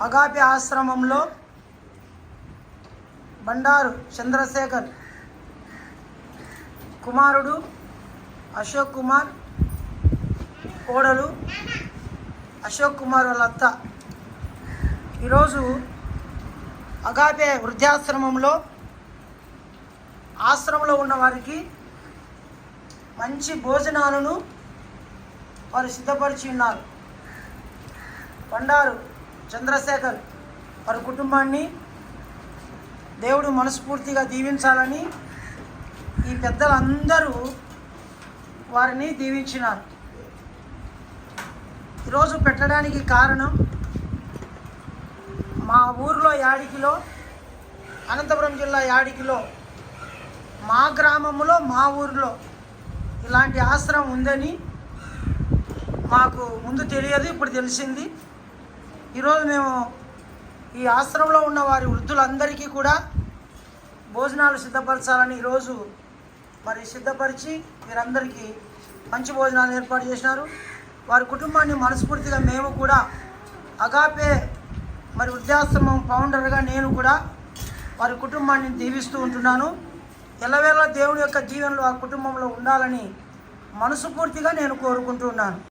అగాపి ఆశ్రమంలో బండారు చంద్రశేఖర్ కుమారుడు అశోక్ కుమార్ కోడలు అశోక్ కుమార్ వాళ్ళ అత్త. ఈరోజు అగాపే వృద్ధాశ్రమంలో ఆశ్రమంలో ఉన్న వారికి మంచి భోజనాలను వారు సిద్ధపరిచి ఉన్నారు. బండారు చంద్రశేఖర్ వారి కుటుంబాన్ని దేవుడు మనస్ఫూర్తిగా దీవించాలని ఈ పెద్దలందరూ వారిని దీవించినారు. ఈరోజు పెట్టడానికి కారణం మా ఊరిలో యాడికిలో అనంతపురం జిల్లా యాడికిలో మా గ్రామంలో మా ఊరిలో ఇలాంటి ఆశ్రమం ఉందని మాకు ముందు తెలియదు ఇప్పుడు తెలిసింది. ఈరోజు మేము ఈ ఆశ్రమంలో ఉన్న వారి వృద్ధులందరికీ కూడా భోజనాలు సిద్ధపరచాలని ఈరోజు మరి సిద్ధపరిచి మీరందరికీ మంచి భోజనాలు ఏర్పాటు చేసినారు. వారి కుటుంబాన్ని మనస్ఫూర్తిగా మేము కూడా అగాపే మరి వృద్ధాశ్రమం ఫౌండర్గా నేను కూడా వారి కుటుంబాన్ని దీవిస్తూ ఉంటున్నాను. ఎల్లవేళ దేవుడి యొక్క జీవనంలో ఆ కుటుంబంలో ఉండాలని మనస్ఫూర్తిగా నేను కోరుకుంటున్నాను